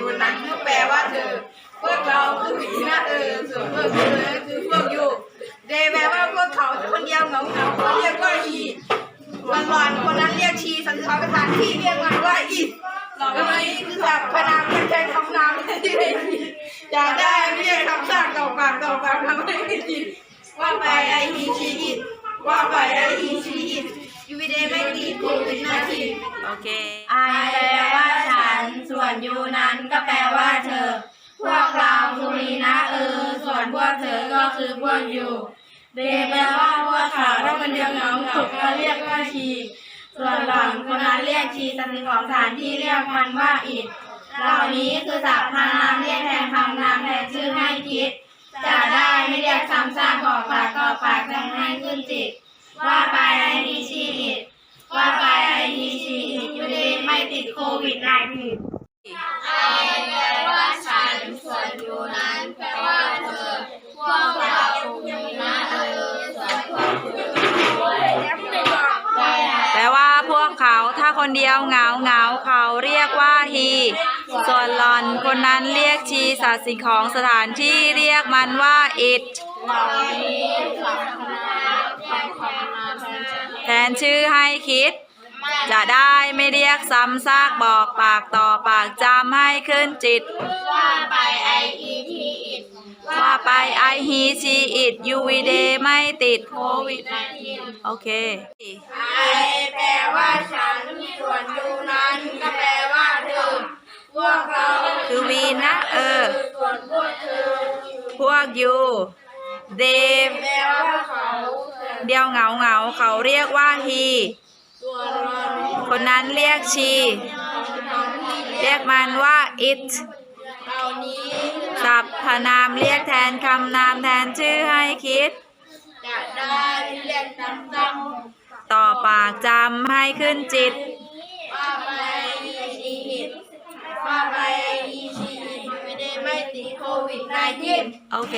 อยู่นั้นคือแปลว่าเธอ พวกเราคือผีนะเออส่วนพวกเธอคือพวกอยู่เดแปลว่าพวกเขาคนเดียวเหงาเหงาๆเขาเรียกว่าอีวันลอยคนนั้นเรียกชีสันติภาพสถานที่เรียกมันว่าอีก็ไม่คือสัพพนามไม่ใช่คำนามที่ไม่ดีอย่าได้ไม่ใช่คำสร้างต่อปากต่อปากทำให้ไม่ดีว่าไปไอฮีชีอิดว่าไปไอฮีชีอิดยูวีเดไม่ตีโควิด นาทีโอเคไอแปลว่าฉันส่วนยูนั้นก็แปลว่าเธอ พวกเราคือลีนะเออ ส่วนพวกเธอก็คือพวกยูเดแปลว่าพวกเขาถ้ามันเดียวเหงาเหงาก็เรียกว่าชี ส่วนหล่อนคนนั้นเรียกชีสันติของสถานที่เรียกมันว่าอิฐเหล่านี้คือศัพท์พนามเรียกแทนคำนามแทนชื่อให้คิด จะได้ไม่เรียกซ้ำซากบอกปากต่อปากจำให้ขึ้นจิต ว่าไปไอทีชีอิฐว่าไปไอทีชีอิฐอยู่ดีไม่ติ ดโควิด -19 ไอแปลว่าฉัน ส่วนยูนั้นแปลว่าเธอ พวกเราคือนะเออส่วนพวกแปลว่าพวกเขาถ้าคนเดียวเหงาเหงาเขาเรียกว่าฮีส่วนหลอนคนนั้นเรียกชีสัตว์สิ่งของสถานที่เรียกมันว่าอิดเหล่านี้สัพพนามแทแทนชื่อให้คิด จะได้ไม่เรียกซ้ำซากบอกปากต่อปากจำให้ขึ้นจิต ว่าไปไออีทีอิฐว่าไปไอฮีชีอิดยูวีเดไม่ติดโควิด19โอเค ไอแปลว่าฉันส่วนยูนั้นก็แปลว่าเธอพวกเราคือวีนะเออ ส่วนพวกเธอพวกยูเดแปลว่าเขาเดียวเหงาเหงาเขาเรียกว่าฮีส่วนเรา คนนั้นเรียกชี เรียกมันว่า it เหล่านี้สัพพนามเรียกแทนคำนามแทนชื่อให้คิดจะได้เรียกจำต้องต่อปากจำให้ขึ้นจิตว่าไปอีชีอิฐว่าไปอีชีอิฐไม่ได้ไม่ติดโควิด -19 โอเค